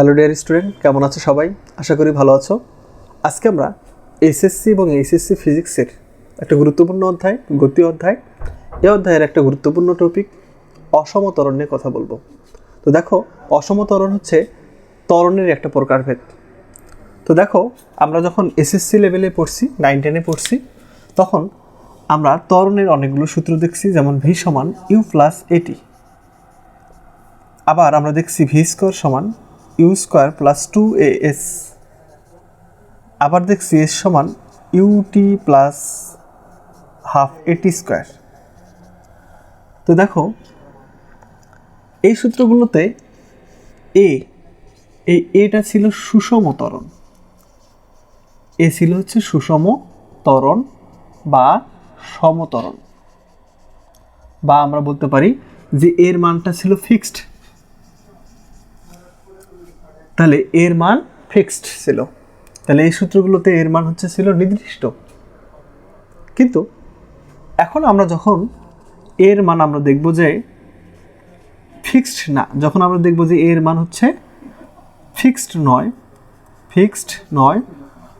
Hello dear student কেমন আছো সবাই? আশা করি ভালো আছো। আজকে আমরা এসএসসি এবং এইচএসসি ফিজিক্সের একটা গুরুত্বপূর্ণ অধ্যায়, গতি অধ্যায়। এই অধ্যায়ের একটা গুরুত্বপূর্ণ টপিক অসমতরণ নিয়ে কথা বলব। তো দেখো অসমতরণ হচ্ছে ত্বরণের একটা প্রকারভেদ তো দেখো, আমরা যখন এসএসসি লেভেলে পড়ছি নাইন টেনে পড়ছি, তখন আমরা ত্বরণের অনেকগুলো সূত্র দেখছি, যেমন ভি সমান ইউ প্লাস এটি আবার আমরা দেখছি ভি স্কোয়ার সমান U square plus two A S আবার দেখছি এস সমান U T plus half A T square তো দেখো, এই সূত্রগুলোতে এ এই এটা ছিল সুষম ত্বরণ। এ ছিল হচ্ছে সুষম ত্বরণ বা সমতরণ বা আমরা বলতে পারি যে এর মানটা ছিল ফিক্সড তাহলে এর মান ফিক্সড ছিল। তাহলে এই সূত্রগুলোতে এর মান হচ্ছে ছিল নির্দিষ্ট। কিন্তু এখন আমরা যখন এর মান আমরা দেখব যে ফিক্সড না, যখন আমরা দেখব যে এর মান হচ্ছে ফিক্সড নয় ফিক্সড নয়,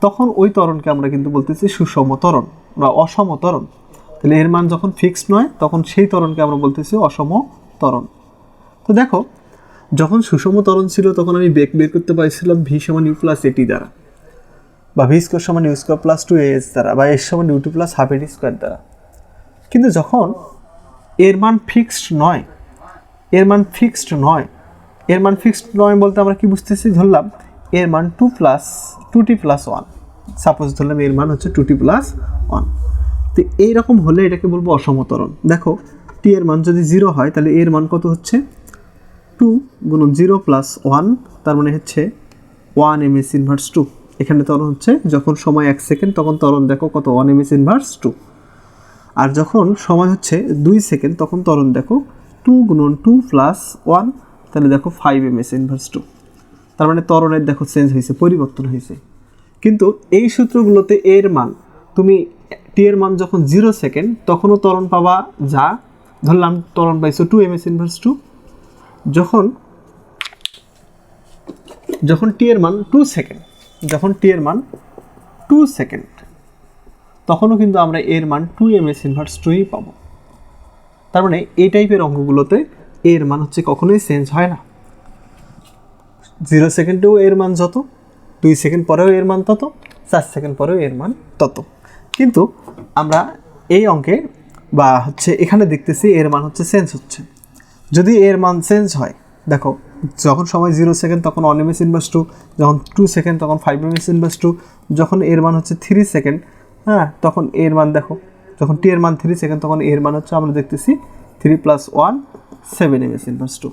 তখন ওই তরণকে আমরা কিন্তু বলতেছি সুষম ত্বরণ বা অসম ত্বরণ। তাহলে এর মান যখন ফিক্সড নয়, তখন সেই তরণকে আমরা বলতেছি অসম তরণ তো দেখো যখন সুষম ত্বরণ ছিল, তখন আমি বেগ বের করতে পারছিলাম ভি সমান ইউ প্লাস এটি দ্বারা। বা ভি স্কোয়ার সমান U square plus two S দ্বারা, বা এস সমান U two plus half A T square দ্বারা। কিন্তু যখন এর মান ফিক্সড নয়, এর মান ফিক্সড নয়, এর মান ফিক্সড নয় বলতে আমরা কি বুঝতেছি? ধরলাম, এর মান two plus two T plus one suppose ধরলাম এর মান হচ্ছে টু টি প্লাস ওয়ান তো এইরকম হলে এটাকে বলব অসমতরণ। দেখো টি এর মান যদি জিরো হয়, তাহলে এর মান কত হচ্ছে? টু গুণন জিরো প্লাস ওয়ান তার মানে হচ্ছে one M S inverse two এখানে ত্বরণ হচ্ছে, যখন সময় এক সেকেন্ড তখন ত্বরণ দেখো কত one M S inverse two আর যখন সময় হচ্ছে দুই সেকেন্ড তখন ত্বরণ দেখো টু গুণন টু প্লাস ওয়ান তাহলে দেখো five M S inverse two তার মানে ত্বরণের দেখো চেঞ্জ হয়েছে, পরিবর্তন হয়েছে। কিন্তু এই সূত্রগুলোতে এর মান, তুমি টি এর মান যখন জিরো সেকেন্ড তখনও তরণ পাবা যা, ধরলাম তরণ পাইছো two M S inverse two যখন যখন টি এর মান টু সেকেন্ড যখন টি এর মান টু সেকেন্ড তখনও কিন্তু আমরা এর মান টু এম এস ইনভার্স টুই পাবো। তার মানে এই টাইপের অঙ্কগুলোতে এর মান হচ্ছে কখনোই চেঞ্জ হয় না। জিরো সেকেন্ডেও এর মান যত, দুই সেকেন্ড পরেও এর মান তত, চার সেকেন্ড পরেও এর মান তত। কিন্তু আমরা এই অঙ্কে বা হচ্ছে এখানে দেখতেছি এর মান হচ্ছে চেঞ্জ হচ্ছে। যদি এর মান চেঞ্জ হয়, দেখো, যখন সময় জিরো সেকেন্ড তখন one M S inverse two যখন টু সেকেন্ড তখন five M S inverse two যখন এর মান হচ্ছে থ্রি সেকেন্ড হ্যাঁ তখন এর মান দেখো, যখন টি এর মান থ্রি সেকেন্ড তখন এর মান হচ্ছে আমরা দেখতেছি three plus one seven M S inverse two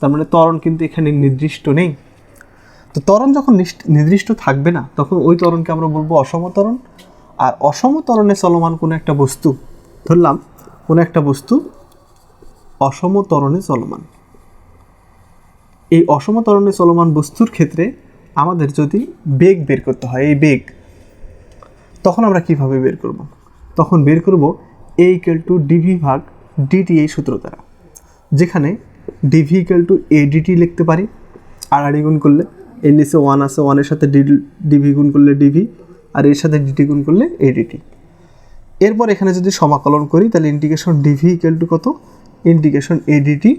তার মানে ত্বরণ কিন্তু এখানে নির্দিষ্ট নেই। তো ত্বরণ যখন নির্দিষ্ট থাকবে না, তখন ওই ত্বরণকে আমরা বলব অসম ত্বরণ। আর অসম ত্বরণে চলমান কোনো একটা বস্তু, ধরলাম, কোনো একটা বস্তু অসম ত্বরণে চলমান। এই অসম ত্বরণে চলমান বস্তুর ক্ষেত্রে আমাদের যদি বেগ বের করতে হয়, এই বেগ, তখন আমরা কীভাবে বের করব? তখন বের করব এ ইকুয়াল টু ডিভি ভাগ ডিটি এই সূত্র দ্বারা, যেখানে ডিভি ইকুয়াল টু এডিটি লিখতে পারি। আর আড়ি গুণ করলে এর নিচে ওয়ান আছে ওয়ানের সাথে ডি ডিভি গুণ করলে ডিভি আর এর সাথে ডিটি গুণ করলে এডিটি এরপর এখানে যদি সমাকলন করি, তাহলে ইন্টিগ্রেশন ডিভি ইকুয়াল টু কত? ইন্টিগ্রেশন এডিটি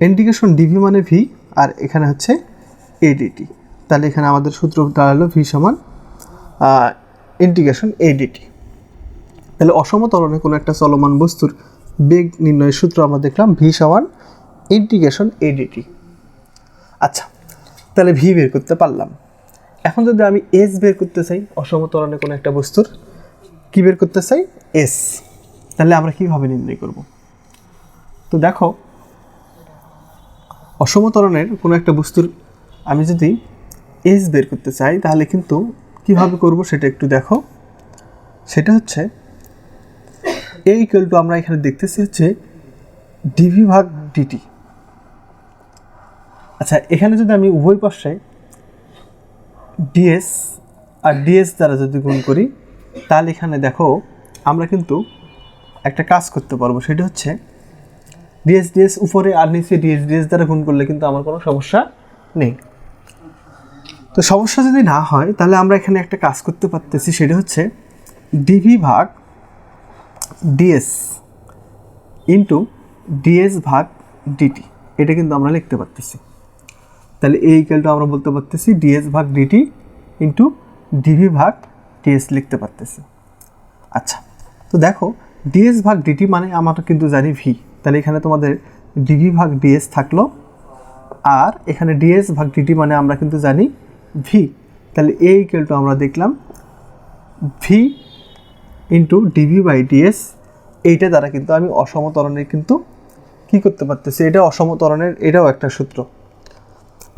ইন্টিগ্রেশন ডিভি মানে ভি আর এখানে হচ্ছে এডিটি তাহলে এখানে আমাদের সূত্র দাঁড়াল ভি সমান ইন্টিগ্রেশন এডিটি তাহলে অসম ত্বরণে কোনো একটা চলমান বস্তুর বেগ নির্ণয়ের সূত্র আমরা দেখলাম ভি সমান ইন্টিগ্রেশন এডিটি আচ্ছা তাহলে ভি বের করতে পারলাম। এখন যদি আমি এস বের করতে চাই, অসম ত্বরণে কোনো একটা বস্তুর, কি বের করতে চাই? এস তাহলে আমরা কীভাবে নির্ণয় করব? তো দেখো অসম ত্বরণের কোনো একটা বস্তুর আমি যদি এস বের করতে চাই, তাহলে কিন্তু কীভাবে করব সেটা একটু দেখো। সেটা হচ্ছে এই ইকুয়াল টু আমরা এখানে দেখতেছি হচ্ছে ডিভি ভাগ ডিটি আচ্ছা এখানে যদি আমি উভয় পাশে ডিএস আর ডিএস দ্বারা যদি গুণ করি, তাহলে এখানে দেখো আমরা কিন্তু একটা কাজ করতে পারব, সেটা হচ্ছে ডিএস ডিএস উপরে আর নিচে ডিএস ডিএস দ্বারা গুণ করলে কিন্তু আমার কোনো সমস্যা নেই। তো সমস্যা যদি না হয়, তাহলে আমরা এখানে একটা কাজ করতে পারতেছি, সেটা হচ্ছে ডিভি ভাগ ডিএস ইন্টু ডিএস ভাগ ডিটি এটা কিন্তু আমরা লিখতে পারতেছি। তাহলে এই ইকুয়ালটা আমরা বলতে পারতেছি ডিএস ভাগ ডিটি ইন্টু ডিভি ভাগ ডিএস লিখতে পারতেছি। আচ্ছা তো দেখো ডিএস ভাগ ডিটি মানে আমরা কিন্তু জানি ভি তাহলে এখানে তোমাদের ডিভি ভাগ ডিএস থাকল। আর এখানে ডিএস ভাগ ডিটি মানে আমরা কিন্তু জানি ভি তাহলে এই ইকুয়ালটা আমরা দেখলাম V into DV by DS এইটা দ্বারা কিন্তু আমি অসমতরণের কিন্তু কি করতে পারতেছি? এটা অসমতরণের, এটাও একটা সূত্র।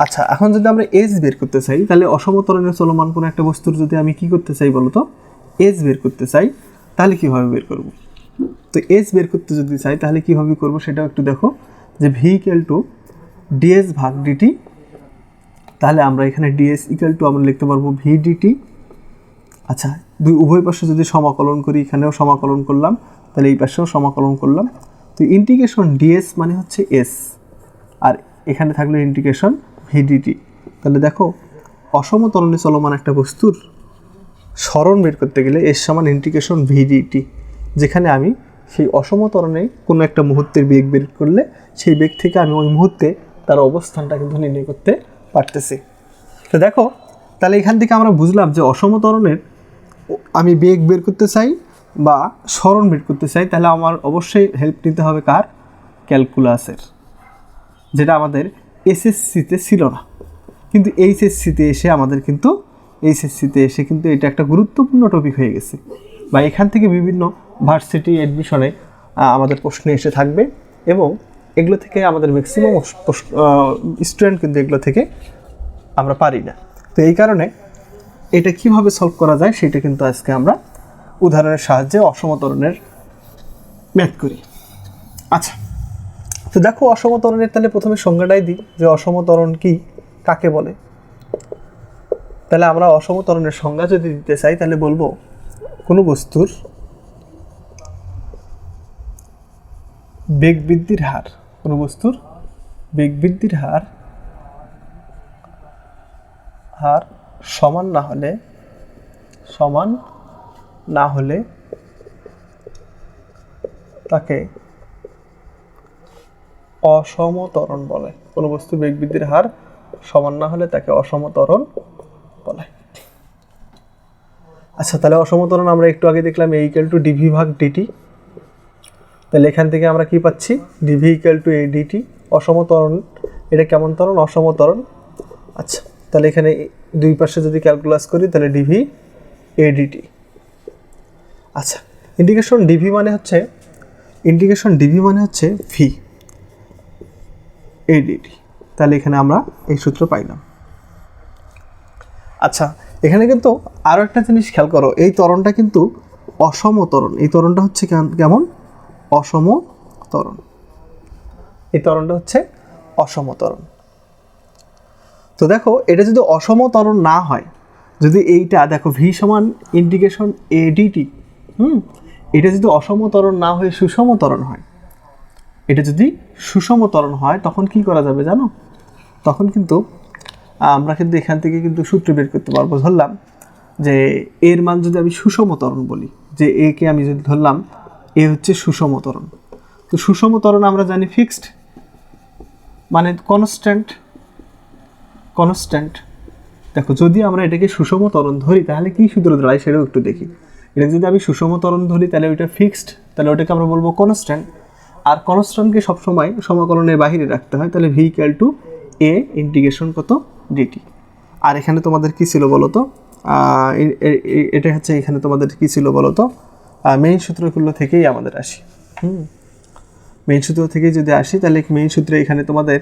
আচ্ছা এখন যদি আমরা এস বের করতে চাই, তাহলে অসমতরণের চলমান কোনো একটা বস্তুর যদি আমি কি করতে চাই বলো তো এস বের করতে চাই, তাহলে কীভাবে বের করব? তো এস বের করতে যদি চাই, তাহলে কীভাবে করব সেটাও একটু দেখো। যে ভি ইকুয়াল টু ডিএস ভাগ ডিটি তাহলে আমরা এখানে ডিএস ইকুয়াল টু আমরা লিখতে পারব ভি ডিটি আচ্ছা দুই উভয় পাশে যদি সমাকলন করি, এখানেও সমাকলন করলাম, তাহলে এই পাশেও সমাকলন করলাম। তো ইন্টিগ্রেশন ডিএস মানে হচ্ছে এস আর এখানে থাকল ইন্টিগ্রেশন ভিডিটি তাহলে দেখো অসমতরণে চলমান একটা বস্তুর স্মরণ বের করতে গেলে এর সমান ইন্টিগ্রেশন ভিডিটি যেখানে আমি সেই অসমতরণে কোনো একটা মুহূর্তের বেগ বের করলে সেই বেগ থেকে আমি ওই মুহূর্তে তার অবস্থানটা কিন্তু নির্ণয় করতে পারতেছি। তো দেখো, তাহলে এখান থেকে আমরা বুঝলাম যে অসমতরণের আমি বেগ বের করতে চাই বা স্মরণ বের করতে চাই, তাহলে আমার অবশ্যই হেল্প নিতে হবে কার? ক্যালকুলাসের যেটা আমাদের এসএসসিতে ছিল না। কিন্তু এইচএসসিতে এসে আমাদের কিন্তু, এইচএসসিতে এসে কিন্তু এটা একটা গুরুত্বপূর্ণ টপিক হয়ে গেছে। বা এখান থেকে বিভিন্ন ভার্সিটি অ্যাডমিশনে আমাদের প্রশ্ন এসে থাকবে এবং এগুলো থেকে আমাদের ম্যাক্সিমাম স্টুডেন্ট কিন্তু এগুলো থেকে আমরা পারি না। তো এই কারণে এটা কীভাবে সলভ করা যায় সেটা কিন্তু আজকে আমরা উদাহরণের সাহায্যে অসমতরণের ম্যাথ করি। আচ্ছা তো দেখো অসমতরণের তাহলে প্রথমে সংজ্ঞাটাই দিই যে অসমতরণ কি, কাকে বলে? তাহলে আমরা অসমতরণের সংজ্ঞা যদি দিতে চাই তাহলে বলব বস্তুর বেগ বৃদ্ধির হার, কোনো বস্তুর বেগ বৃদ্ধির হার হার সমান না হলে, সমান না হলে তাকে অসমতরণ বলে। কোনো বস্তু বেগ বৃদ্ধির হার সমান না হলে তাকে অসমতরণ বলে। আচ্ছা তাহলে অসমতরণ আমরা একটু আগে দেখলাম এই ইকুয়াল টু ডিভি ভাগ ডিটি তাহলে এখান থেকে আমরা কি পাচ্ছি? DV equal to A DT অসমতরণ এটা কেমন তরণ অসমতরণ আচ্ছা তাহলে এখানে দুই পাশে যদি ক্যালকুলাস করি, তাহলে ডিভি এডিটি আচ্ছা ইন্ডিকেশন ডিভি মানে হচ্ছে ইন্ডিকেশন ডিভি মানে হচ্ছে ভি এডিটি তাহলে এখানে আমরা এই সূত্র পাইলাম। আচ্ছা এখানে কিন্তু আরও একটা জিনিস খেয়াল করো, এই ত্বরণটা কিন্তু অসম ত্বরণ। এই ত্বরণটা হচ্ছে কেমন? অসম ত্বরণ। এই তরণটা হচ্ছে অসম ত্বরণ। তো দেখো, এটা যদি অসম তরণ না হয়, যদি এইটা দেখো ভি সমান ইন্টিগ্রেশন এডিটি হুম? এটা যদি অসমতরণ না হয়ে সুষম তরণ হয়, এটা যদি সুষম তরণ হয়, তখন কি করা যাবে জানো? তখন কিন্তু আমরা কিন্তু এখান থেকে কিন্তু সূত্র বের করতে পারব। ধরলাম যে এর মান যদি আমি সুষম সুষমতরণ বলি, যে এ কে আমি যদি ধরলাম এ হচ্ছে সুষম সুষমতরণ তো সুষম সুষমতরণ আমরা জানি ফিক্সড মানে কনস্ট্যান্ট কনস্ট্যান্ট দেখো, যদি আমরা এটাকে সুষম ত্বরণ ধরি, তাহলে কি সূত্র দাঁড়ায় সেটাও একটু দেখি। এটা যদি আমি সুষম ত্বরণ ধরি, তাহলে ওইটা ফিক্সড তাহলে ওটাকে আমরা বলব কনস্ট্যান্ট আর কনস্ট্যান্টকে সবসময় সমাকলনের বাহিরে রাখতে হয়, তাহলে ভি টু এ ইন্টিগ্রেশন কত? ডিটি। আর এখানে তোমাদের কি ছিল বলো তো এটা হচ্ছে এখানে তোমাদের কি ছিল বলো তো মেইন সূত্রগুলো থেকেই আমাদের আসি। হুম। মেইন সূত্র থেকে যদি আসি, তাহলে মেইন সূত্রে এখানে তোমাদের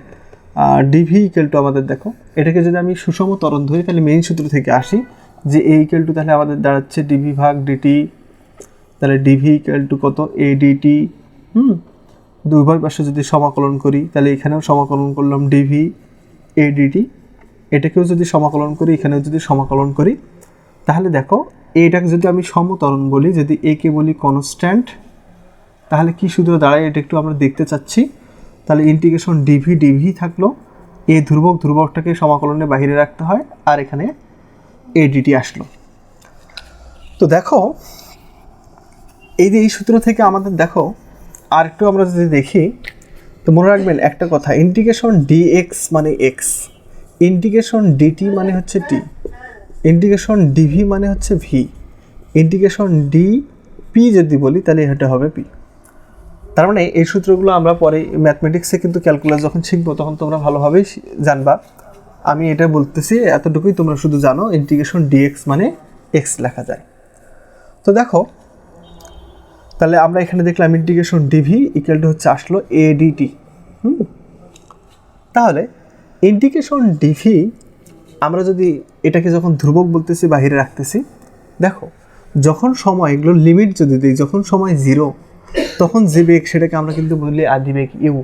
ডিভি ইকুয়াল টু আমাদের দেখো। এটাকে যদি আমি সুষম তরণ ধরি, তাহলে মেইন সূত্র থেকে আসি যে এ ইকুয়াল টু তাহলে আমাদের দাঁড়াচ্ছে ডিভি ভাগ ডিটি তাহলে ডিভি ইকুয়াল টু কত? এ ডিটি হুম। দুই পাশে যদি সমাকলন করি, তাহলে এখানেও সমাকলন করলাম ডিভি এ ডিটি এটাকেও যদি সমাকলন করি, এখানেও যদি সমাকলন করি, তাহলে দেখো, এটাকে যদি আমি সমতরণ বলি, যদি একে বলি কনস্ট্যান্ট তাহলে কি সূত্র দাঁড়ায়? এটা একটু আমরা দেখতে চাচ্ছি। তাহলে ইন্টিগ্রেশন ডিভি ডিভি থাকল। এই ধ্রুবক ধ্রুবকটাকে সমাকলনে বাইরে রাখতে হয়, আর এখানে এডিটি আসলো। তো দেখো, এই যে এই সূত্র থেকে আমাদের দেখো আর একটু আমরা যদি দেখি, তো মনে রাখবেন একটা কথা ইন্টিগ্রেশন ডিএক্স মানে এক্স ইন্টিগ্রেশন ডিটি মানে হচ্ছে টি ইন্ডিকেশন ডিভি মানে হচ্ছে ভি ইন্ডিকেশন ডি পি যদি বলি, তাহলে এটা হবে পি তার মানে এই সূত্রগুলো আমরা পরে ম্যাথমেটিক্সে কিন্তু ক্যালকুলাস যখন শিখব, তখন তোমরা ভালোভাবেই জানবা। আমি এটা বলতেছি, এতটুকুই তোমরা শুধু জানো ইন্টিগ্রেশন ডিএক্স মানে এক্স লেখা যায়। তো দেখো, তাহলে আমরা এখানে দেখলাম ইন্টিগ্রেশন ডিভি ইকুয়াল টু হচ্ছে আসলো এডিটি হুম? তাহলে ইন্টিগ্রেশন ডিভি আমরা যদি এটাকে যখন ধ্রুবক বলতেছি, বাহিরে রাখতেছি, দেখো, যখন সময় এগুলো লিমিট যদি দিই, যখন সময় জিরো তখন যে বেগ সেটাকে আমরা কিন্তু বলি আদি বেগ ইউ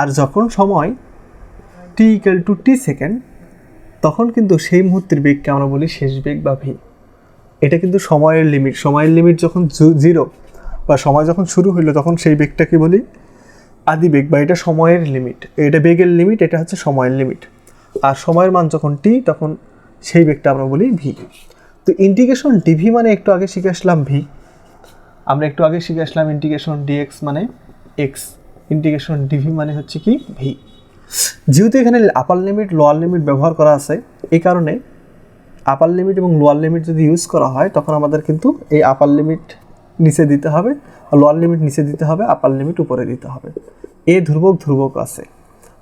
আর যখন সময় T equal to T second তখন কিন্তু সেই মুহূর্তের বেগকে আমরা বলি শেষ বেগ বা ভি এটা কিন্তু সময়ের লিমিট সময়ের লিমিট যখন জিরো বা সময় যখন শুরু হইল, তখন সেই বেগটাকে বলি আদি বেগ, বা এটা সময়ের লিমিট এটা বেগের লিমিট এটা হচ্ছে সময়ের লিমিট আর সময়ের মান যখন টি তখন সেই বেগটা আমরা বলি ভি তো ইন্টিগ্রেশন ডিভি মানে একটু আগে শিখে আসলাম ভি আমরা একটু আগে শিখে আসলাম ইন্টিগ্রেশন ডিএক্স মানে এক্স ইন্টিগ্রেশন ডিভি মানে হচ্ছে কি ভি যেহেতু এখানে আপার লিমিট লোয়ার লিমিট ব্যবহার করা আছে, এই কারণে আপার লিমিট এবং লোয়ার লিমিট যদি ইউজ করা হয়, তখন আমাদের কিন্তু এই আপার লিমিট নিচে দিতে হবে, আর লোয়ার লিমিট নিচে দিতে হবে আপার লিমিট উপরে দিতে হবে। এ ধ্রুবক ধ্রুবক আছে।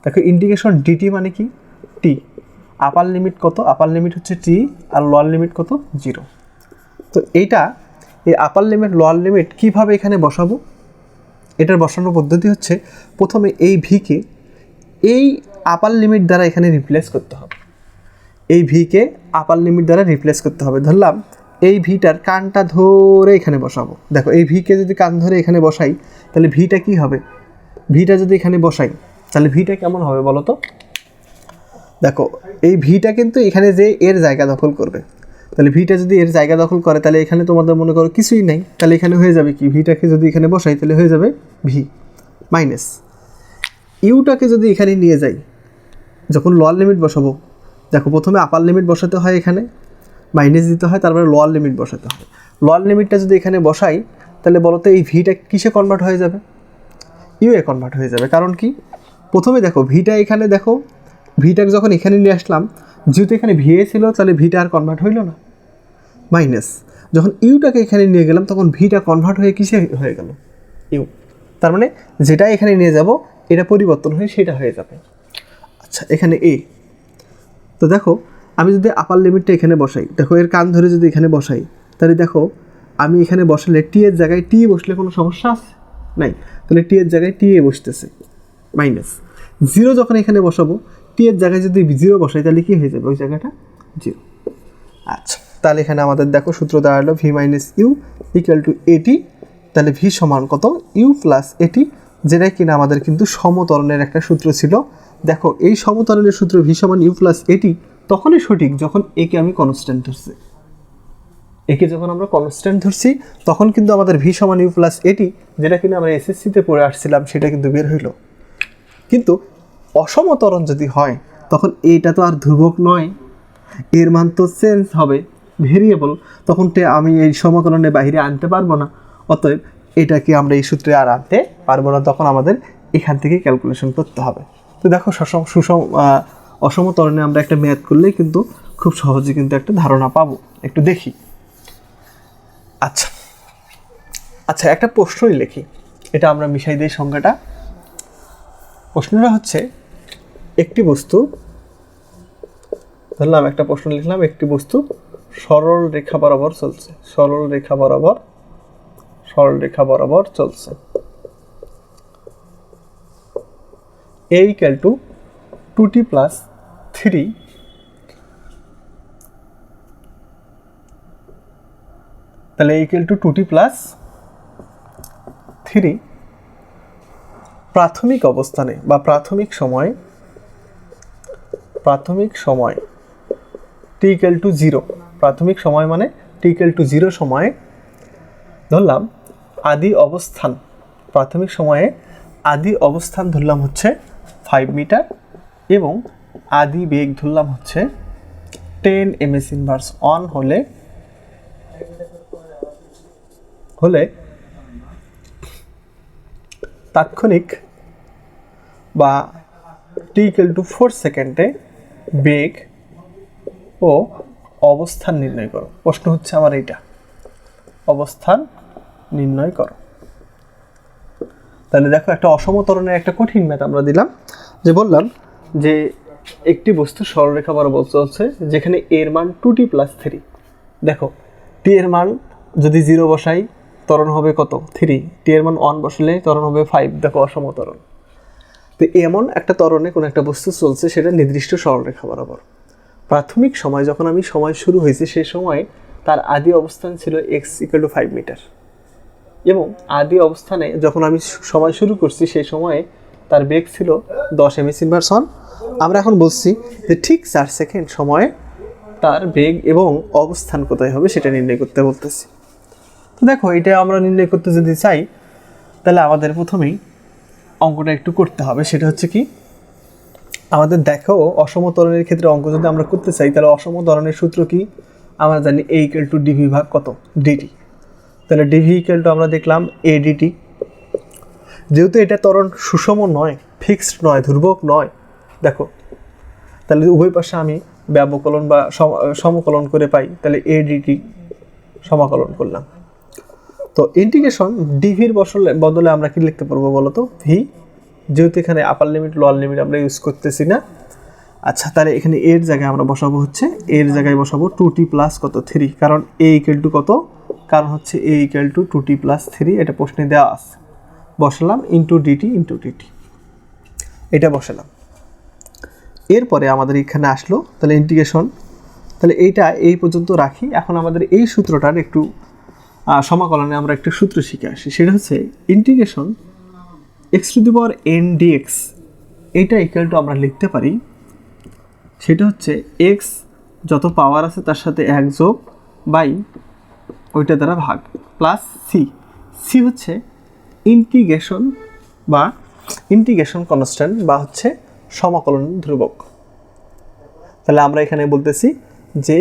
দেখো ইন্ডিকেশন ডিটি মানে কি? টি আপার লিমিট কত? আপার লিমিট হচ্ছে টি আর লোয়ার লিমিট কত? জিরো তো এইটা, এই আপার লিমিট লোয়ার লিমিট কীভাবে এখানে বসাবো? এটার বসানোর পদ্ধতি হচ্ছে, প্রথমে এই ভিকে এই আপার লিমিট দ্বারা এখানে রিপ্লেস করতে হবে। এই ভিকে আপার লিমিট দ্বারা রিপ্লেস করতে হবে। ধরলাম এই ভিটার কানটা ধরে এখানে বসাবো। দেখো, এই ভিকে যদি কান ধরে এখানে বসাই, তাহলে ভিটা কি হবে? ভিটা যদি এখানে বসাই, তাহলে ভিটা কেমন হবে বলো তো? দেখো, এই ভিটা কিন্তু এখানে যে এর জায়গা দখল করবে। তাহলে ভিটা যদি এর জায়গা দখল করে, তাহলে এখানে তোমাদের মনে করো কিছুই নেই। তাহলে এখানে হয়ে যাবে কি? ভিটাকে যদি এখানে বসাই, তাহলে হয়ে যাবে ভি মাইনাস। ইউটাকে যদি এখানে নিয়ে যাই, যখন লোয়ার লিমিট বসাবো, দেখো, প্রথমে আপার লিমিট বসাতে হয় এখানে। মাইনাস দিতে হয়, তারপরে লোয়ার লিমিট বসাতে হয়। লোয়ার লিমিটটা যদি এখানে বসাই, তাহলে বলো তো এই ভিটা কিসে কনভার্ট হয়ে যাবে? ইউ এ কনভার্ট হয়ে যাবে। কারণ কি? প্রথমে দেখো ভিটা এখানে দেখো ভিটাকে যখন এখানে নিয়ে আসলাম, যেহেতু এখানে ভিএ ছিল, তাহলে ভিটা আর কনভার্ট হইল না। মাইনাস যখন ইউটাকে এখানে নিয়ে গেলাম, তখন ভিটা কনভার্ট হয়ে কিসে হয়ে গেল? ইউ তার মানে যেটা এখানে নিয়ে যাব, এটা পরিবর্তন হয়ে সেটা হয়ে যাবে। আচ্ছা এখানে এ তো দেখো আমি যদি আপার লিমিটটা এখানে বসাই, দেখো এর কান ধরে যদি এখানে বসাই, তাহলে দেখো আমি এখানে বসালে টি এর জায়গায় টি বসলে কোনো সমস্যা আছে? নাই। তাহলে টি এর জায়গায় টি এ বসতেছে মাইনাস জিরো যখন এখানে বসাবো টি এর জায়গায় যদি জিরো বসাই, তাহলে কী হয়ে যাবে? ওই জায়গাটা জিরো আচ্ছা তাহলে এখানে আমাদের দেখো সূত্র দাঁড়াল V minus U equal to AT তাহলে ভি সমান কত? ইউ প্লাস এটি যেটা কিনা আমাদের কিন্তু সমতরণের একটা সূত্র ছিল। দেখো এই সমতরণের সূত্র ভি সমান ইউ প্লাস এটি তখনই সঠিক যখন একে আমি কনস্ট্যান্ট ধরছি। একে যখন আমরা কনস্ট্যান্ট ধরছি, তখন কিন্তু আমাদের ভি সমান ইউ প্লাস এটি যেটা কিনা আমরা এসএসসিতে পড়ে আসছিলাম, সেটা কিন্তু বের হইল। কিন্তু অসমতরণ যদি হয়, তখন এইটা তো আর ধ্রুবক নয়। এর মান তো চেঞ্জ হবে ভেরিয়েবল তখন আমি এই সমকলনের বাইরে আনতে পারব না। অতএব এটাকে আমরা এই সূত্রে আর আনতে পারব না, তখন আমাদের এখান থেকে ক্যালকুলেশন করতে হবে। তো দেখো সুষম অসমতরণে আমরা একটা ম্যাথ করলেই কিন্তু খুব সহজে কিন্তু একটা ধারণা পাবো। একটু দেখি। আচ্ছা। আচ্ছা একটা প্রশ্নই লিখি। এটা আমরা মিশাই দিই সংজ্ঞাটা। প্রশ্নটা হচ্ছে, একটি বস্তু, ধরলাম একটা প্রশ্ন লিখলাম, একটি বস্তু সরল রেখা বরাবর চলছে। সরল রেখা বরাবর, সরল রেখা বরাবর চলছে। এই equal to two T plus three তাহলে equal to two T plus three প্রাথমিক অবস্থানে বা প্রাথমিক সময়ে, প্রাথমিক সময় টিকেল টু জিরো প্রাথমিক সময় মানে টিকেল টু জিরো সময়ে ধরলাম আদি অবস্থান। প্রাথমিক সময়ে আদি অবস্থান ধরলাম হচ্ছে ফাইভ মিটার এবং আদি বেগ ধরলাম হচ্ছে ten M S inverse on হলে হলে তাৎক্ষণিক বা টি ইকুয়াল টু ফোর সেকেন্ডে বেগ ও অবস্থান নির্ণয় করো। প্রশ্ন হচ্ছে আমার এইটা। অবস্থান নির্ণয় করো। তাহলে দেখো একটা অসমতরণের একটা কঠিন ম্যাথ আমরা দিলাম। যে বললাম যে একটি বস্তু সরলরেখা বরাবর চলছে, যেখানে এর মান টু টি প্লাস থ্রি দেখো টি এর মান যদি জিরো বসাই, ত্বরণ হবে কত? থ্রি টি এর মান ওয়ান বসালে ত্বরণ হবে ফাইভ দেখো অসমতরণ তো এমন একটা ত্বরণে কোনো একটা বস্তু চলছে, সেটা নির্দিষ্ট সরলরেখা বরাবর। প্রাথমিক সময় যখন আমি সময় শুরু হয়েছে সেই সময় তার আদি অবস্থান ছিল X equal to five meter এবং আদি অবস্থানে যখন আমি সময় শুরু করছি সেই সময়ে তার বেগ ছিল দশ এম এস ইনভার্সন আমরা এখন বলছি যে ঠিক চার সেকেন্ড সময়ে তার বেগ এবং অবস্থান কোথায় হবে সেটা নির্ণয় করতে বলতেছি। তো দেখো, এটা আমরা নির্ণয় করতে যদি চাই, তাহলে আমাদের প্রথমেই অঙ্কটা একটু করতে হবে। সেটা হচ্ছে কি, আমাদের দেখো অসমতরণের ক্ষেত্রে অঙ্ক যদি আমরা করতে চাই, তাহলে অসমতরণের সূত্র কি? আমরা জানি এ ইকুয়াল টু ডিভি ভাগ কত? ডিটি তাহলে ডিভি ইকুয়াল টু আমরা দেখলাম এডিটি যেহেতু এটা ত্বরণ সুষম নয় ফিক্সড নয়, ধ্রুবক নয় দেখো, তাহলে উভয় পাশে আমি ব্যবকলন বা সম- সমকলন করে পাই, তাহলে এ এডিটি সমাকলন করলাম। তো ইন্টিগ্রেশন ডিভির বসলে, বদলে আমরা কি লিখতে পারব বলো তো? ভি যেহেতু এখানে আপার লিমিট লোয়ার লিমিট আমরা ইউজ করতেছি না। আচ্ছা তাহলে এখানে এর জায়গায় আমরা বসাবো হচ্ছে এর জায়গায় বসাবো টু টি প্লাস কত? থ্রি কারণ এ ইকুয়াল টু কত? কারণ হচ্ছে A equal to two T plus three এটা প্রশ্নে দেওয়া আছে। বসালাম ইন্টু ডিটি ইন্টু ডিটি এটা বসালাম। এরপরে আমাদের এখানে আসলো, তাহলে ইন্টিগ্রেশন তাহলে এইটা এই পর্যন্ত রাখি। এখন আমাদের এই সূত্রটার একটু সমাকলনে আমরা একটা সূত্র শিখে আসি। সেটা হচ্ছে integration X to the power N DX এইটা ইকুয়াল টু আমরা লিখতে পারি, সেটা হচ্ছে এক্স যত পাওয়ার আছে তার সাথে এক যোগ বাই ওইটা দ্বারা ভাগ প্লাস সি সি হচ্ছে ইন্টিগ্রেশন বা ইন্টিগ্রেশন কনস্ট্যান্ট বা হচ্ছে সমাকলন ধ্রুবক। তাহলে আমরা এখানে বলতেছি যে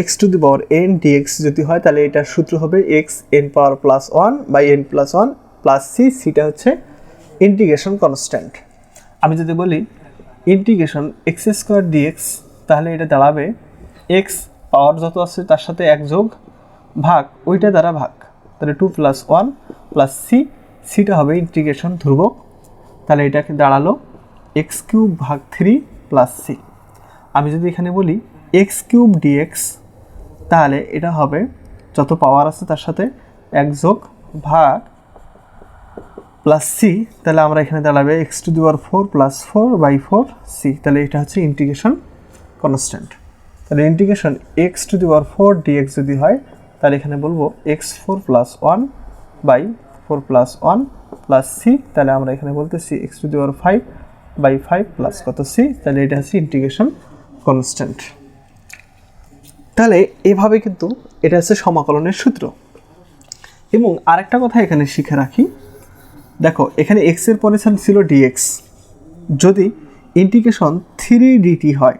X to the power N DX যদি হয়, তাহলে এটার সূত্র হবে X N power plus one by N plus one plus C সিটা হচ্ছে ইন্টিগ্রেশন কনস্ট্যান্ট আমি যদি বলি ইন্টিগ্রেশন এক্স স্কোয়ার ডিএক্স তাহলে এটা দাঁড়াবে এক্স পাওয়ার যত আছে তার সাথে এক যোগ ভাগ, ওইটা দ্বারা ভাগ। তাহলে two plus one plus C সিটা হবে ইন্টিগ্রেশন ধ্রুবক। তাহলে এটাকে দাঁড়াল এক্স কিউব ভাগ থ্রি প্লাস সি। আমি যদি এখানে বলি এক্স কিউব ডিএক্স, তাহলে এটা হবে যত পাওয়ার আছে তার সাথে এক যোগ ভাগ প্লাস সি, তাহলে আমরা এখানে দাঁড়াবে X to the power four plus four by four C. তাহলে এটা হচ্ছে ইন্টিগ্রেশন কনস্ট্যান্ট। তাহলে integration X to the power four DX যদি হয়, তাহলে এখানে বলব X four plus one by four plus one plus C. তাহলে আমরা এখানে বলতেছি X to the power five by five plus কত সি তাহলে এটা হচ্ছে ইন্টিগ্রেশন কনস্ট্যান্ট তাহলে এভাবে কিন্তু এটা হচ্ছে সমাকলনের সূত্র। এবং আরেকটা কথা এখানে শিখে রাখি। দেখো, এখানে এক্সের পরে ছিল ডিএক্স যদি ইন্টিগ্রেশন থ্রি ডিটি হয়,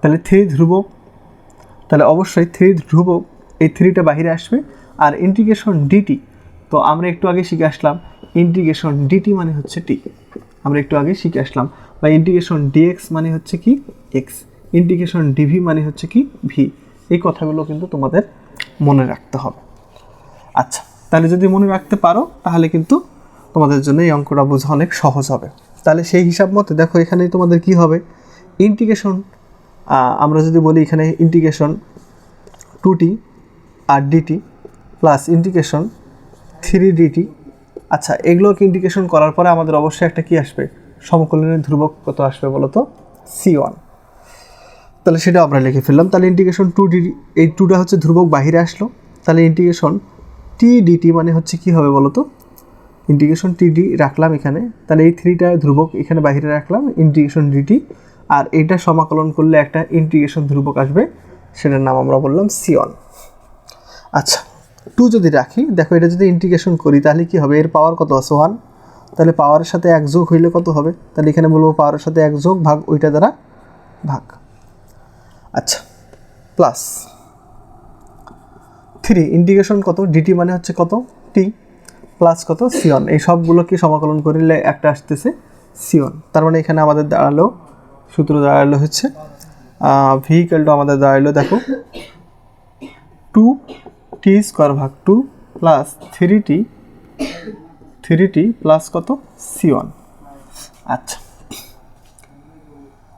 তাহলে থ্রি ধ্রুবক। তাহলে অবশ্যই থ্রি ধ্রুবক, এই থ্রিটা বাইরে আসবে। আর ইন্টিগ্রেশন ডিটি তো আমরা একটু আগে শিখে আসলাম ইন্টিগ্রেশন ডিটি মানে হচ্ছে টি আমরা একটু আগে শিখে আসলাম। বা ইন্টিগ্রেশন ডিএক্স মানে হচ্ছে কি? এক্স ইন্টিগ্রেশন ডিভি মানে হচ্ছে কি? ভি এই কথাগুলো কিন্তু তোমাদের মনে রাখতে হবে। আচ্ছা তাহলে যদি মনে রাখতে পারো, তাহলে কিন্তু তোমাদের জন্য এই অঙ্কটা বোঝা অনেক সহজ হবে। তাহলে সেই হিসাব মতে দেখো এখানে তোমাদের কি হবে? ইন্টিগ্রেশন আমরা যদি বলি এখানে ইন্টিগ্রেশন টু টি আর DT plus integration three DT আচ্ছা এগুলোকে ইন্ডিকেশন করার পরে আমাদের অবশ্যই একটা কি আসবে? সমকলনের ধ্রুবক কত আসবে বলো তো সি ওয়ান তাহলে সেটা আমরা লিখে ফেললাম। তাহলে ইন্টিগ্রেশন টু ডি এই টুটা হচ্ছে ধ্রুবক বাহিরে আসলো। তাহলে ইন্টিগ্রেশন টি ডিটি মানে হচ্ছে কি হবে বলো তো ইন্টিগ্রেশন টি ডি রাখলাম এখানে। তাহলে এই থ্রিটা ধ্রুবক এখানে বাইরে রাখলাম ইন্টিগ্রেশন ডিটি আর এটা সমাকলন করলে একটা ইন্টিগ্রেশন ধ্রুবক আসবে, সেটার নাম আমরা বললাম সিওন আচ্ছা টু যদি রাখি, দেখো এটা যদি ইন্টিগ্রেশন করি, তাহলে কি হবে? এর পাওয়ার কত আছে? ওয়ান তাহলে পাওয়ারের সাথে এক যোগ হইলে কত হবে? তাহলে এখানে বলব পাওয়ারের সাথে এক যোগ ভাগ ওইটা দ্বারা ভাগ। আচ্ছা প্লাস থ্রি ইন্টিগ্রেশন কত? ডিটি মানে হচ্ছে কত? টি প্লাস কত? সিওন এই সবগুলোকে সমাকলন করলে একটা আসতেছে সিওন তার মানে এখানে আমাদের দাঁড়াল, সূত্র দাঁড়াল হচ্ছে ভেহিকেলটা আমাদের দাঁড়াল, দেখো। টু টি স্কোয়ার ভাগ two plus three T three T plus কত? সি ওয়ান আচ্ছা।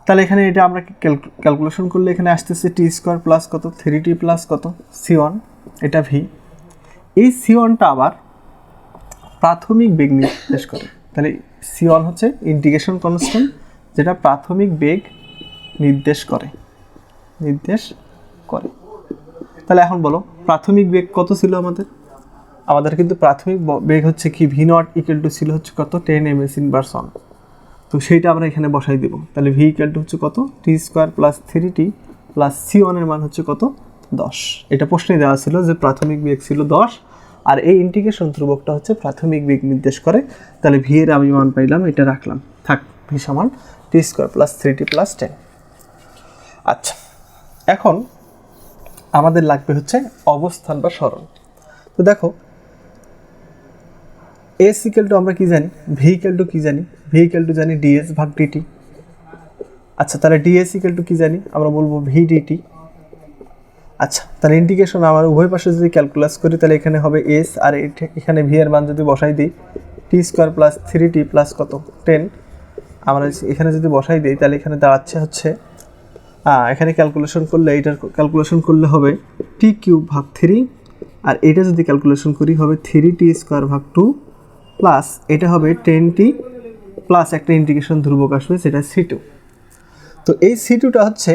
তাহলে এখানে এটা আমরা ক্যালকুলেশন করলে এখানে আসতেছে টি স্কোয়ার প্লাস কত? থ্রি টি প্লাস কত? সি ওয়ান এটা ভি এই সি ওয়ানটা আবার প্রাথমিক বেগ নির্দেশ করে। তাহলে সি ওয়ান হচ্ছে ইন্টিগ্রেশন কনস্ট্যান্ট যেটা প্রাথমিক বেগ নির্দেশ করে। নির্দেশ করে। তাহলে এখন বলো, প্রাথমিক বেগ কত ছিল আমাদের? আমাদের কিন্তু প্রাথমিক বেগ হচ্ছে কি ভি নট ইকুয়াল টু ছিল হচ্ছে কত? Ten M S inverse one তো সেইটা আমরা এখানে বসাই দেবো। তাহলে ভি ইকুয়াল টু হচ্ছে কত? T square plus three T plus C ওয়ানের মান হচ্ছে কত? দশ। এটা প্রশ্নে দেওয়া ছিল যে প্রাথমিক বেগ ছিল দশ, আর এই ইন্টিগ্রেশন ধ্রুবকটা হচ্ছে প্রাথমিক বেগ নির্দেশ করে। তাহলে ভি এর আমি মান পাইলাম, এটা রাখলাম। থাক ভি সমান T square plus three T plus ten আচ্ছা এখন আমাদের লাগবে হচ্ছে অবস্থান বা সরণ তো দেখো এস ইকেল টু আমরা কি জানি? ভেহিকেল টু কি জানি? ভেহিকেল টু জানি ডিএস ভাগ ডিটি আচ্ছা তাহলে ডিএস ইকেল টু কি জানি? আমরা বলব ভিডিটি আচ্ছা তাহলে ইন্ডিকেশন আমার উভয় পাশে যদি ক্যালকুলাস করি, তাহলে এখানে হবে এস আর এখানে ভি এর মান যদি বসাই দিই T square plus three T plus কত? টেন আমরা এখানে যদি বসাই দিই, তাহলে এখানে দাঁড়াচ্ছে হচ্ছে এখানে ক্যালকুলেশন করলে, এটার ক্যালকুলেশন করলে হবে টি কিউব ভাগ থ্রি আর এটা যদি ক্যালকুলেশন করি হবে থ্রি টি স্কোয়ার ভাগ টু প্লাস এটা হবে টেন টি প্লাস একটা ইন্টিগ্রেশন ধ্রুবক আসবে, সেটা সি টু তো এই সি টুটা হচ্ছে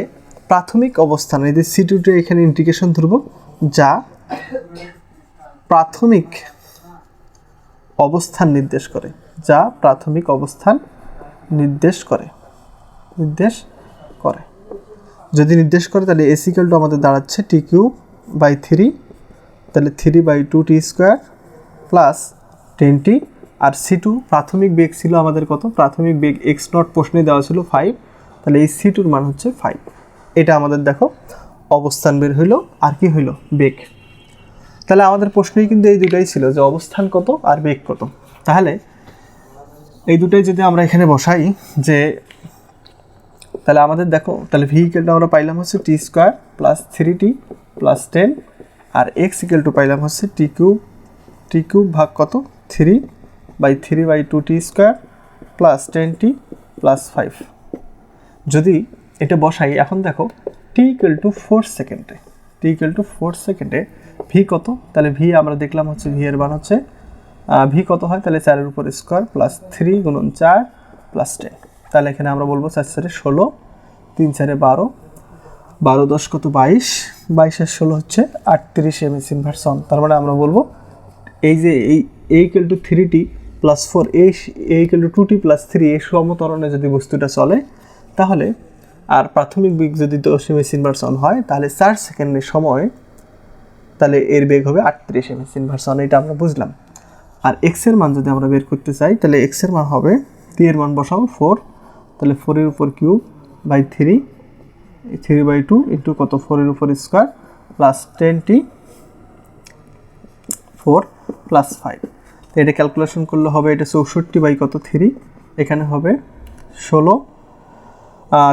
প্রাথমিক অবস্থান, এই যে সি টুটা এখানে ইন্টিগ্রেশন ধ্রুবক, যা প্রাথমিক অবস্থান নির্দেশ করে, যা প্রাথমিক অবস্থান নির্দেশ করে, নির্দেশ যদি নির্দেশ করে, তাহলে এসিক্যালটা আমাদের দাঁড়াচ্ছে টি কিউব বাই থ্রি তাহলে three by two T square plus ten T R C two প্রাথমিক বেগ ছিল আমাদের কত? প্রাথমিক বেগ এক্স নট প্রশ্নে দেওয়া ছিল ফাইভ তাহলে এই সি টুর মান হচ্ছে ফাইভ এটা আমাদের দেখো, অবস্থান বের হইল, আর কি হইল? বেগ। তাহলে আমাদের প্রশ্নেই কিন্তু এই দুটাই ছিল যে অবস্থান কত আর বেগ কত। তাহলে এই দুটাই যদি আমরা এখানে বসাই যে তাহলে আমাদের দেখো, তাহলে ভেহিকেলটা আমরা পাইলাম হচ্ছে T square plus three T plus ten R x equal to পাইলাম হচ্ছে টি কিউব টি কিউব ভাগ কত? Three by three by two T square plus ten T plus five যদি এটা বসাই, এখন দেখো টি ইকুয়াল টু ফোর সেকেন্ডে টি ইকুয়াল টু ফোর সেকেন্ডে ভি কত? তাহলে ভি আমরা দেখলাম হচ্ছে ভি এর মান হচ্ছে ভি কত হয়? তাহলে চারের উপর স্কোয়ার প্লাস থ্রি গুণন চার প্লাস টেন তাহলে এখানে আমরা বলব চার চারে ষোলো, তিন চারে বারো বারো দশ কত বাইশ? বাইশের ষোলো হচ্ছে আটত্রিশ এম এস ইনভার্সন তার মানে আমরা বলব এই যে এই A equal to three T plus four এই A equal to two T plus three এই সমতরণে যদি বস্তুটা চলে, তাহলে আর প্রাথমিক বেগ যদি দশ এম এস ইনভার্সন হয়, তাহলে চার সেকেন্ডের সময় তাহলে এর বেগ হবে আটত্রিশ এম এস ইনভার্সন এটা আমরা বুঝলাম। আর এক্সের মান যদি আমরা বের করতে চাই, তাহলে এক্সের মান হবে টি এর মান বসাবো ফোর তাহলে ফোরের উপর cube by three three by two into কত? ফোরের উপর square plus ten T four plus five তো এটা ক্যালকুলেশন করলে হবে এটা চৌষট্টি বাই কত? থ্রি এখানে হবে ষোলো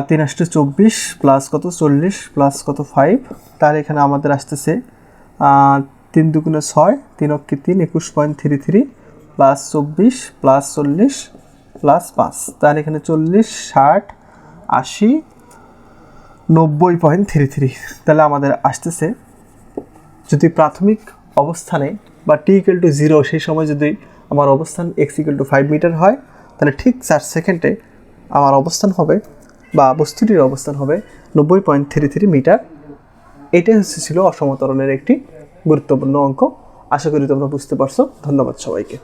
তিন আসতে চব্বিশ প্লাস কত? চল্লিশ প্লাস কত? ফাইভ তাহলে এখানে আমাদের আসতেছে তিন দুগুণে ছয়, তিন অক্ষে তিন, একুশ পয়েন্ট থ্রি থ্রি প্লাস চব্বিশ প্লাস চল্লিশ প্লাস পাঁচ। তাহলে এখানে চল্লিশ, ষাট, আশি, নব্বই পয়েন্ট থ্রি থ্রি তাহলে আমাদের আসতেছে যদি প্রাথমিক অবস্থানে বা টি ইকুয়াল টু জিরো সেই সময় যদি আমার অবস্থান X equal to five meter হয়, তাহলে ঠিক চার সেকেন্ডে আমার অবস্থান হবে বা বস্তুটির অবস্থান হবে নব্বই পয়েন্ট থ্রি থ্রি মিটার এটাই হচ্ছে ছিল অসমতরণের একটি গুরুত্বপূর্ণ অঙ্ক। আশা করি তোমরা বুঝতে পারছ। ধন্যবাদ সবাইকে।